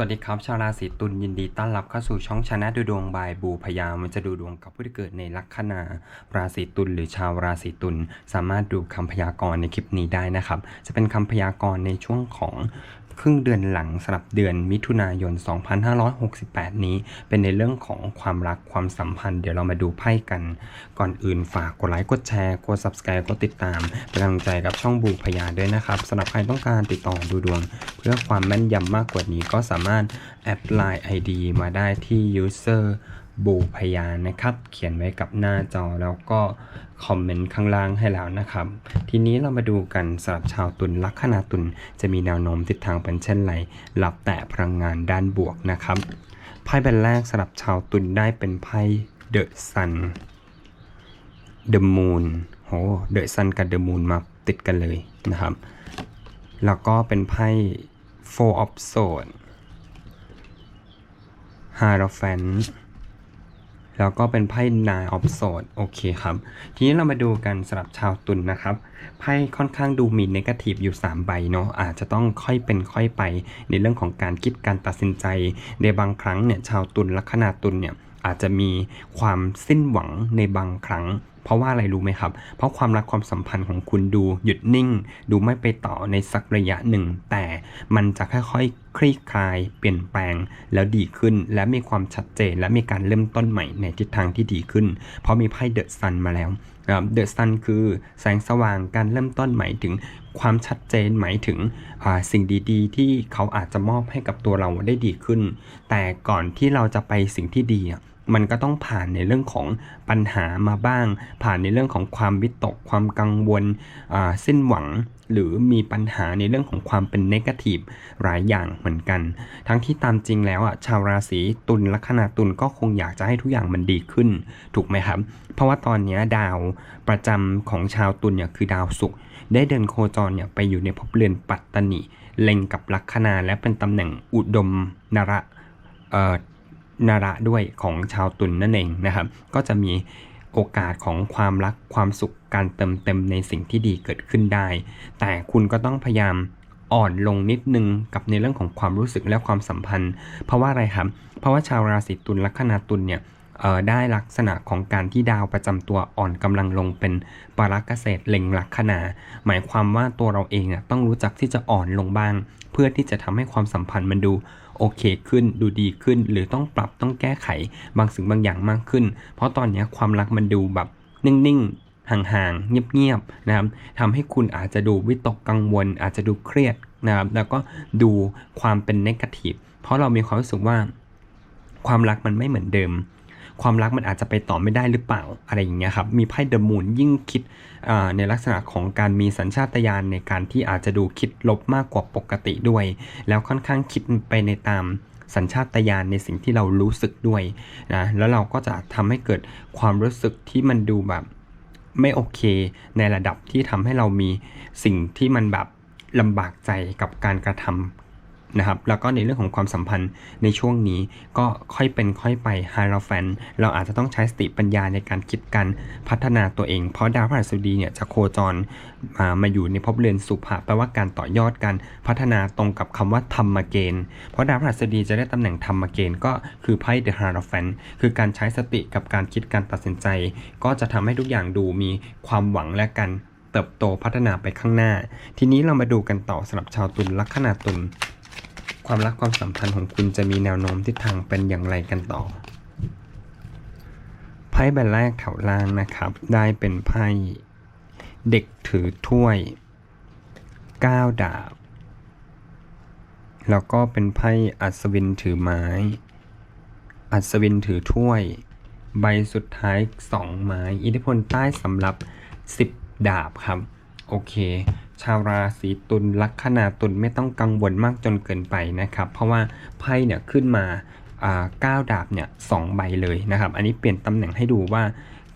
สวัสดีครับ ชาวราศีตุลยินดีต้อนรับเข้าสู่ช่องชนะดูดวงบายบูพยามันจะดูดวงกับผู้ที่เกิดในลัคนา ราศีตุลหรือชาวราศีตุลสามารถดูคำพยากรณ์ในคลิปนี้ได้นะครับ จะเป็นคำพยากรณ์ในช่วงของ ครึ่งเดือนหลังสำหรับเดือนมิถุนายน 2568 นี้ เป็นในเรื่องของความรักความสัมพันธ์ เดี๋ยวเรามาดูไพ่กัน ก่อนอื่นฝากกดไลค์กดแชร์กด subscribe กดติดตามเป็นกำลังใจกับช่องบูพยาด้วยนะครับสำหรับใครต้องการติดต่อดูดวง เพื่อความแม่นยำมากกว่านี้ก็สามารถแอดไลน์ ID มาได้ที่ user บูพยานนะครับ เขียนไว้กับหน้าจอแล้วก็คอมเมนต์ข้างล่างให้แล้วนะครับ ทีนี้เรามาดูกันสำหรับชาวตุลลัคนาตุลจะมีแนวโน้มทิศทางเป็นเช่นไรหลับแต่พลังงานด้านบวกนะครับไพ่ใบแรกสำหรับชาวตุลได้เป็นไพ่เดอะซันเดอะมูนโหเดอะซันกับเดอะมูนมาติดกันเลยนะครับ แล้วก็เป็นไพ่ Four of Swords Hierophant แแล้วก็เป็นไพ่นายออฟโซดโอเคครับ ทีนี้เรามาดูกันสำหรับชาวตุลนนะครับ ไพ่ค่อนข้างดูมีนกาทีฟอยู่ 3 ใบเนาะอาจจะต้องค่อยเป็นค่อยไปในเรื่องของการคิดการตัดสินใจในบางครั้งเนี่ยชาวตุลลัคนาตุลเนี่ย อาจจะมีความสิ้นหวังในบางครั้ง เพราะว่าอะไรรู้ไหมครับ เพราะความรักความสัมพันธ์ของคุณดูหยุดนิ่ง ดูไม่ไปต่อในสักระยะหนึ่ง แต่มันจะค่อยๆคลี่คลาย เปลี่ยนแปลง แล้วดีขึ้น และมีความชัดเจน และมีการเริ่มต้นใหม่ในทิศทางที่ดีขึ้น เพราะมีไพ่เดอะซันมาแล้วเดอะซันคือแสงสว่างการเริ่มต้นหมายถึงความชัดเจนหมายถึงสิ่งดีๆ ที่เขาอาจจะมอบให้กับตัวเราได้ดีขึ้น แต่ก่อนที่เราจะไปสิ่งที่ดี มันก็ต้องผ่านในเรื่องของปัญหามาบ้าง ผ่านในเรื่องของความวิตก ความกังวลสิ้นหวัง หรือมีปัญหาในเรื่องของความเป็นเนกาทีฟหลายอย่างเหมือนกัน ทั้งที่ตามจริงแล้วอะชาวราศีตุลลัคนาตุลก็คงอยากจะให้ทุกอย่างมันดีขึ้น ถูกไหมครับ เพราะว่าตอนนี้ดาวประจำของชาวตุลเนี่ยคือดาวศุกร์ได้เดินโคจรเนี่ยไปอยู่ในภพเรือนปัตตนิเล็งกับลัคนาและเป็นตำแหน่งอุดมนระ นาระด้วยของชาวตุลนนั่นเองนะครับ ก็จะมีโอกาสของความรักความสุขการเติมเต็มในสิ่งที่ดีเกิดขึ้นได้ แต่คุณก็ต้องพยายามอ่อนลงนิดนึงกับในเรื่องของความรู้สึกและความสัมพันธ์ เพราะว่าอะไรครับ เพราะว่าชาวราศีตุลลัคนาตุลเนี่ยได้ลักษณะของการที่ดาวประจำตัวอ่อนกำลังลงเป็นปรักเกษตรเล็งลัคนาหมายความว่าตัวเราเองต้องรู้จักที่จะอ่อนลงบ้าง เพื่อที่จะทำให้ความสัมพันธ์มันดู โอเคขึ้นดูดีขึ้น หรือต้องปรับต้องแก้ไขบางสิ่งบางอย่างมากขึ้น เพราะตอนนี้ความรักมันดูแบบนิ่งๆห่างๆเงียบๆนะครับทำให้คุณอาจจะดูวิตกกังวล อาจจะดูเครียดนะครับแล้วก็ดูความเป็นเนกาทีฟเพราะเรามีความรู้สึกว่าความรักมันไม่เหมือนเดิม ความรักมันอาจจะไปต่อไม่ได้หรือเปล่าอะไรอย่างเงี้ยครับมีไพ่เดอะมูนยิ่งคิดในลักษณะของการมีสัญชาตญาณในการที่อาจจะดูคิดลบมากกว่าปกติด้วย แล้วค่อนข้างคิดไปในตามสัญชาตญาณในสิ่งที่เรารู้สึกด้วยนะแล้วเราก็จะทำให้เกิดความรู้สึกที่มันดูแบบไม่โอเค ในระดับที่ทำให้เรามีสิ่งที่มันแบบลำบากใจกับการกระทำ นะครับแล้วก็ในเรื่องของความสัมพันธ์ในช่วงนี้ก็ค่อยเป็นค่อยไปไฮโลแฟนเราอาจจะต้องใช้สติปัญญาในการคิดการพัฒนาตัวเอง เพราะดาวพฤหัสบดีเนี่ยจะโคจรมามาอยู่ในภพเรือนสุภะแปลว่าการต่อยอดการพัฒนาตรงกับคำว่าธรรมเกณฑ์เพราะดาวพฤหัสบดีจะได้ตำแหน่งธรรมเกณฑ์ก็คือไพ่เดอะฮาร์แฟนคือการใช้สติกับการคิดการตัดสินใจ ก็จะทำให้ทุกอย่างดูมีความหวังและการเติบโตพัฒนาไปข้างหน้า ทีนี้เรามาดูกันต่อสำหรับชาวตุลลัคนาตุล ความรักความสัมพันธ์ของคุณจะมีแนวโน้มทิศทางเป็นอย่างไรกันต่อ ไพ่ใบแรกแถวล่างนะครับ ได้เป็นไพ่เด็กถือถ้วย9ดาบ แล้วก็เป็นไพ่อัศวินถือไม้ อัศวินถือถ้วย ใบสุดท้าย2ไม้ อิทธิพลใต้สำหรับ 10 ดาบครับ โอเค ชาวราศีตุลลัคนาตุลไม่ต้องกังวลมากจนเกินไปนะครับ เพราะว่าไพ่เนี่ยขึ้นมาเก้าดาบเนี่ยสองใบเลยนะครับ อันนี้เปลี่ยนตำแหน่งให้ดูว่า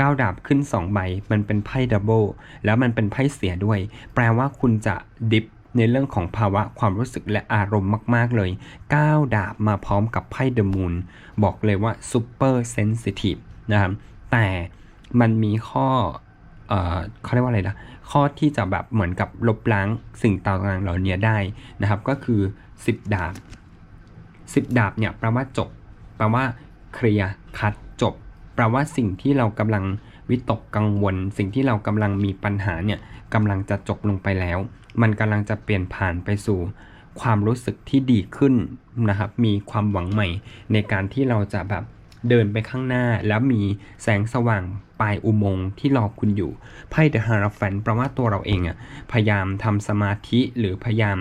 ก้าดาบขึ้น 2 ใบ มันเป็นไพ่ดับเบิลแล้วมันเป็นไพ่เสียด้วย แปลว่าคุณจะดิฟในเรื่องของภาวะความรู้สึกและอารมณ์มาก ๆ เลย9ดาบมาพร้อมกับไพ่เดอะมูนบอกเลยว่าซูเปอร์เซนซิทีฟนะครับแต่มันมีข้อเอ่อเขาเรียกว่าอะไรนะ ข้อที่จะแบบเหมือนกับลบล้างสิ่งต่างๆเหล่านี้ได้นะครับ ก็คือ 10 ดาบสิบดาบเนี่ยแปลว่าจบ แปลว่าเคลียร์คัดจบ แปลว่าสิ่งที่เรากำลังวิตกกังวล สิ่งที่เรากำลังมีปัญหาเนี่ยกำลังจะจบลงไปแล้ว มันกำลังจะเปลี่ยนผ่านไปสู่ความรู้สึกที่ดีขึ้นนะครับ มีความหวังใหม่ในการที่เราจะแบบ เดินไปข้างหน้าแล้วมีแสงสว่างปลายอุโมงค์ที่รอคุณอยู่ไพ่ The Hierophant แปลว่าตัวเราเองอะพยายามทำสมาธิหรือพยายาม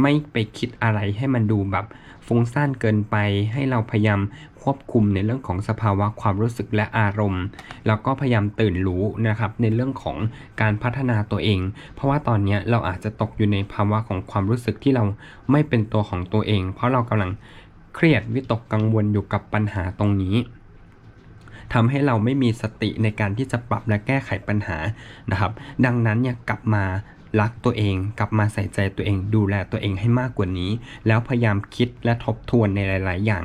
ไม่ไปคิดอะไรให้มันดูแบบฟุ้งซ่านเกินไป ให้เราพยายามควบคุมในเรื่องของสภาวะความรู้สึกและอารมณ์ แล้วก็พยายามตื่นรู้นะครับในเรื่องของการพัฒนาตัวเอง เพราะว่าตอนนี้เราอาจจะตกอยู่ในภาวะของความรู้สึกที่เราไม่เป็นตัวของตัวเอง เพราะเรากำลัง เครียดวิตกกังวลอยู่กับปัญหาตรงนี้ทำให้เราไม่มีสติในการที่จะปรับและแก้ไขปัญหานะครับ ดังนั้นเนี่ยกลับมารักตัวเอง กลับมาใส่ใจตัวเอง ดูแลตัวเองให้มากกว่านี้ แล้วพยายามคิดและทบทวนในหลาย ๆ อย่าง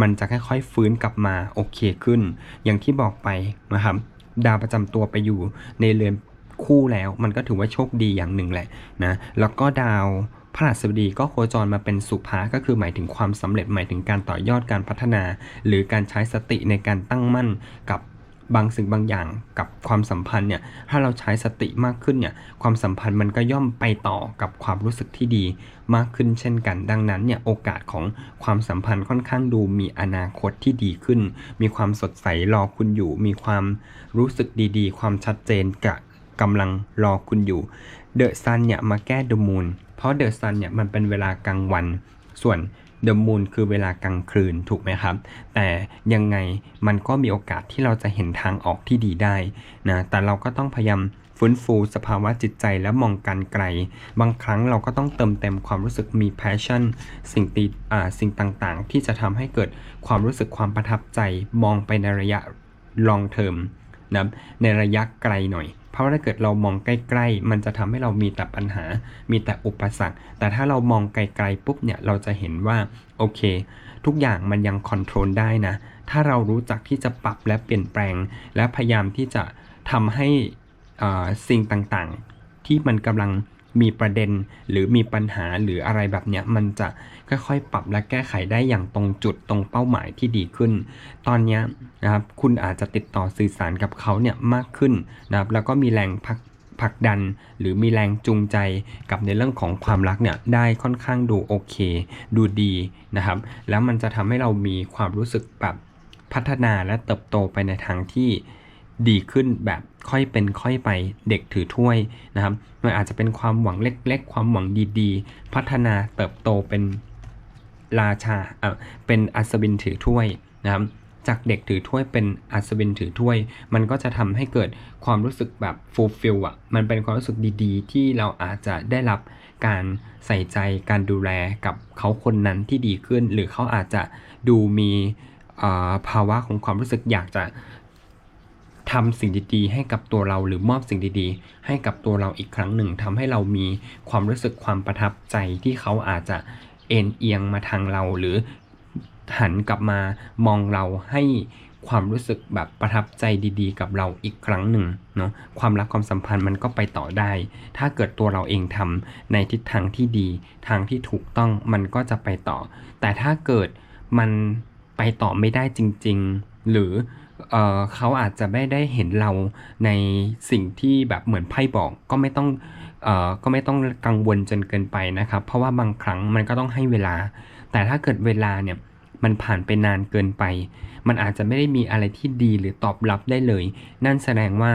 มันจะค่อยๆฟื้นกลับมาโอเคขึ้น อย่างที่บอกไปนะครับดาวประจำตัวไปอยู่ในเรือนคู่แล้ว มันก็ถือว่าโชคดีอย่างหนึ่งแหละนะแล้วก็ดาว พระราชบดีก็โคจรมาเป็นสุภาก็คือหมายถึงความสำเร็จหมายถึงการต่อยอดการพัฒนา หรือการใช้สติในการตั้งมั่นกับบางสิ่งบางอย่างกับความสัมพันธ์เนี่ยถ้าเราใช้สติมากขึ้นเนี่ยความสัมพันธ์มันก็ย่อมไปต่อกับความรู้สึกที่ดีมากขึ้นเช่นกัน ดังนั้นเนี่ยโอกาสของความสัมพันธ์ค่อนข้างดูมีอนาคตที่ดีขึ้น มีความสดใสรอคุณอยู่ มีความรู้สึกดีๆ ความชัดเจนกับ กำลังรอคุณอยู่เดอะซันเนี่ยมาแก้เดอะมูนเพราะเดอะซันเนี่ยมันเป็นเวลากลางวัน ส่วนเดอะมูนคือเวลากลางคืนถูกไหมครับ แต่ยังไงมันก็มีโอกาสที่เราจะเห็นทางออกที่ดีได้นะแต่เราก็ต้องพยายามฟื้นฟูสภาวะจิตใจและมองการไกล บางครั้งเราก็ต้องเติมเต็มความรู้สึกมี passion สิ่งตีอ่าสิ่งต่างๆ ที่จะทำให้เกิดความรู้สึกความประทับใจ มองไปในระยะ long term นะในระยะไกลหน่อย เพราะว่าถ้าเกิดเรามองใกล้ๆ มันจะทำให้เรามีแต่ปัญหา มีแต่อุปสรรค แต่ถ้าเรามองไกลๆปุ๊บเนี่ยเราจะเห็นว่าโอเค ทุกอย่างมันยังคอนโทรลได้นะ ถ้าเรารู้จักที่จะปรับและเปลี่ยนแปลง และพยายามที่จะทำให้สิ่งต่างๆ ที่มันกำลัง มีประเด็นหรือมีปัญหาหรืออะไรแบบเนี้ยมันจะค่อยๆ ปรับและแก้ไขได้อย่างตรงจุดตรงเป้าหมายที่ดีขึ้น ตอนนี้นะครับคุณอาจจะติดต่อสื่อสารกับเขาเนี่ยมากขึ้นนะครับแล้วก็มีแรงผลักผลักดันหรือมีแรงจูงใจกับในเรื่องของความรักเนี่ยได้ค่อนข้างดูโอเค ดูดีนะครับ แล้วมันจะทำให้เรามีความรู้สึกแบบพัฒนาและเติบโตไปในทางที่ ดีขึ้นแบบค่อยเป็นค่อยไปเด็กถือถ้วยนะครับมันอาจจะเป็นความหวังเล็กๆ ความหวังดีๆ พัฒนาเติบโตเป็นราชาเออเป็นอัศวินถือถ้วยนะครับ จากเด็กถือถ้วยเป็นอัศวินถือถ้วย มันก็จะทำให้เกิดความรู้สึกแบบฟูลฟิลอะมันเป็นความรู้สึกดีๆ ที่เราอาจจะได้รับการใส่ใจการดูแลกับเขาคนนั้นที่ดีขึ้น หรือเขาอาจจะดูมีอ่อภาวะของความรู้สึกอยากจะ ทำสิ่งดีๆให้กับตัวเราหรือมอบสิ่งดีๆ ให้กับตัวเราอีกครั้งหนึ่งทำให้เรามีความรู้สึกความประทับใจที่เขาอาจจะเอ็นเอียงมาทางเราหรือหันกลับมามองเราให้ความรู้สึกแบบประทับใจดีๆ กับเราอีกครั้งหนึ่งเนาะความรักความสัมพันธ์มันก็ไปต่อได้ ถ้าเกิดตัวเราเองทำในทิศทางที่ดี ทางที่ถูกต้องมันก็จะไปต่อ แต่ถ้าเกิดมันไปต่อไม่ได้จริง ๆ หรือ เเขาอาจจะไม่ได้เห็นเราในสิ่งที่แบบเหมือนไพ่บอกก็ไม่ต้องอก็ไม่ต้องกังวลจนเกินไปนะครับ เพราะว่าบางครั้งมันก็ต้องให้เวลา แต่ถ้าเกิดเวลาเนี่ยมันผ่านไปนานเกินไป มันอาจจะไม่ได้มีอะไรที่ดีหรือตอบรับได้เลย นั่นแสดงว่า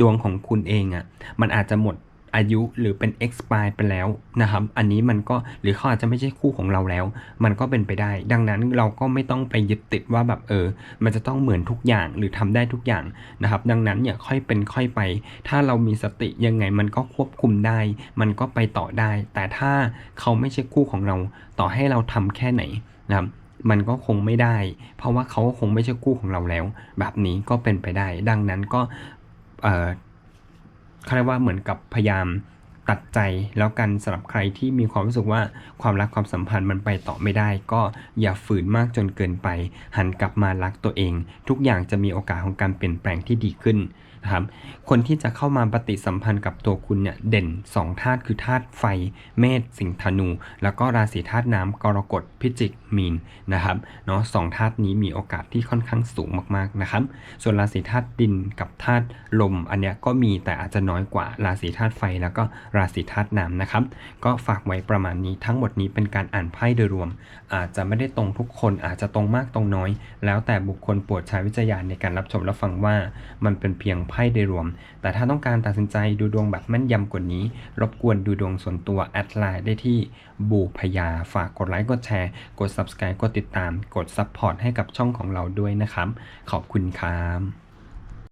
ดวงของคุณเองอะ่ะ มันอาจจะหมด อายุหรือเป็น expire ไปแล้วนะครับ อันนี้มันก็หรือเขาอาจจะไม่ใช่คู่ของเราแล้ว มันก็เป็นไปได้ ดังนั้นเราก็ไม่ต้องไปยึดติดว่าแบบเออ มันจะต้องเหมือนทุกอย่างหรือทำได้ทุกอย่างนะครับ ดังนั้นเนี่ยค่อยเป็นค่อยไป ถ้าเรามีสติยังไงมันก็ควบคุมได้ มันก็ไปต่อได้ แต่ถ้าเขาไม่ใช่คู่ของเรา ต่อให้เราทำแค่ไหนนะครับมันก็คงไม่ได้ เพราะว่าเขาคงไม่ใช่คู่ของเราแล้ว แบบนี้ก็เป็นไปได้ ดังนั้นก็ เขาเรียกว่าเหมือนกับพยายามตัดใจแล้วกันสำหรับใครที่มีความรู้สึกว่าความรักความสัมพันธ์มันไปต่อไม่ได้ ก็อย่าฝืนมากจนเกินไป หันกลับมารักตัวเอง ทุกอย่างจะมีโอกาสของการเปลี่ยนแปลงที่ดีขึ้น นะครับ คนที่จะเข้ามาปฏิสัมพันธ์กับตัวคุณเนี่ยเด่น2ธาตุคือธาตุไฟ เมษสิงห์ธนู แล้วก็ราศีธาตุน้ำกรกฎพิจิกมีนนะครับเนาะสองธาตุนี้มีโอกาสที่ค่อนข้างสูงมากๆนะครับ ส่วนราศีธาตุดินกับธาตุลม อันเนี้ยก็มีแต่อาจจะน้อยกว่าราศีธาตุไฟ แล้วก็ราศีธาตุน้ำนะครับ ก็ฝากไว้ประมาณนี้ทั้งหมดนี้เป็นการอ่านไพ่โดยรวม อาจจะไม่ได้ตรงทุกคนอาจจะตรงมากตรงน้อย แล้วแต่บุคคลโปรดใช้วิจารณญาในการรับชมรับฟังว่ามันเป็นเพียงไพ่โดยรวม แต่ถ้าต้องการตัดสินใจดูดวงแบบแม่นยำกว่านี้ รบกวนดูดวงส่วนตัวแอดไลน์ได้ที่บูพยาฝากกดไลค์กดแชร์กด subscribe กดติดตาม กด support ให้กับช่องของเราด้วยนะครับ ขอบคุณครับ